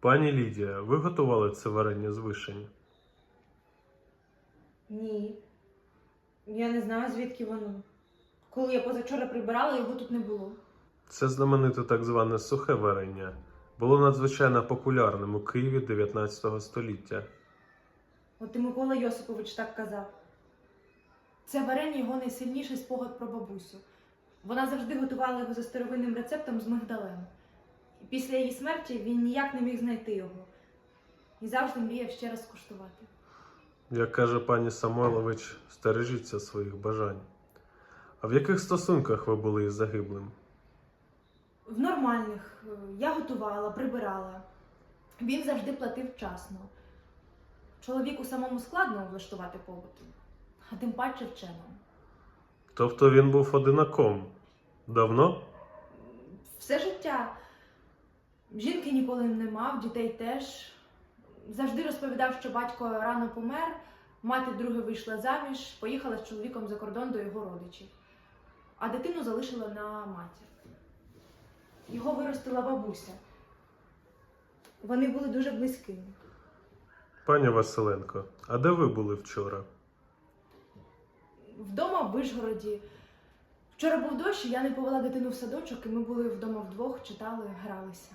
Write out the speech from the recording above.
Пані Лідія, ви готували це варення з вишень? Ні. Я не знаю, звідки воно. Коли я позавчора прибирала, його тут не було. Це знамените так зване сухе варення. Було надзвичайно популярним у Києві 19 століття. От і Микола Йосипович так казав. Це варення його найсильніший спогад про бабусю. Вона завжди готувала його за старовинним рецептом з мигдалем. Після її смерті він ніяк не міг знайти його. І завжди мріяв ще раз скуштувати. Як каже пані Самойлович, стережіться своїх бажань. А в яких стосунках ви були із загиблим? В нормальних я готувала, прибирала. Він завжди платив вчасно. Чоловіку самому складно влаштувати побут, а тим паче вченому. Тобто він був одинаком? Давно? Все життя. Жінки ніколи не мав, дітей теж. Завжди розповідав, що батько рано помер, мати вдруге вийшла заміж, поїхала з чоловіком за кордон до його родичів, а дитину залишила на матір. Його виростила бабуся. Вони були дуже близькими. Пані Василенко, а де ви були вчора? Вдома в Вишгороді. Вчора був дощ, і я не повела дитину в садочок, і ми були вдома вдвох, читали, гралися.